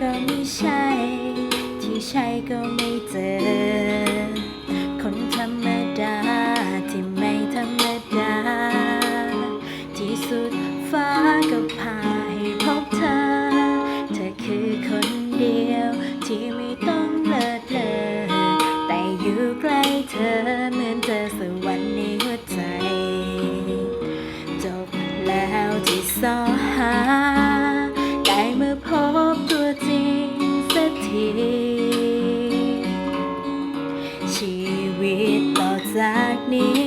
ก็ไม่เจอ คนธรรมดา ที่ไม่ธรรมดา ที่สุดฟ้าก็พาให้พบเธอ เธอคือคนเดียว ที่ไม่ต้องเลิศเลอแต่อยู่ใกล้เธอเหมือนเจอสวรรค์ในหัวใจ จบแล้วที่สอห ชีวิตต่อจากนี้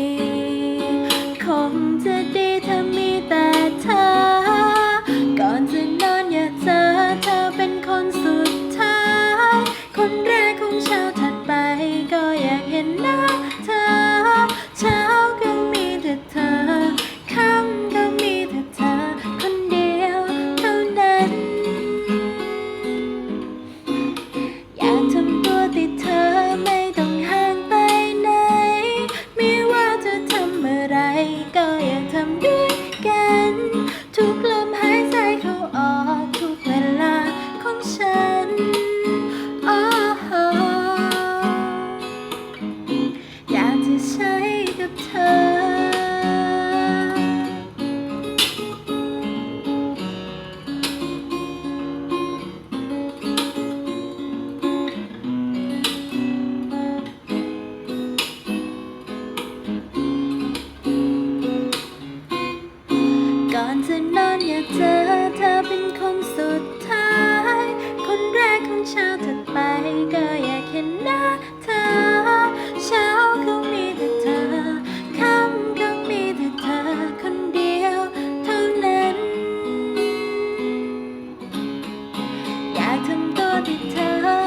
ก็ อยากทำตัวที่เธอ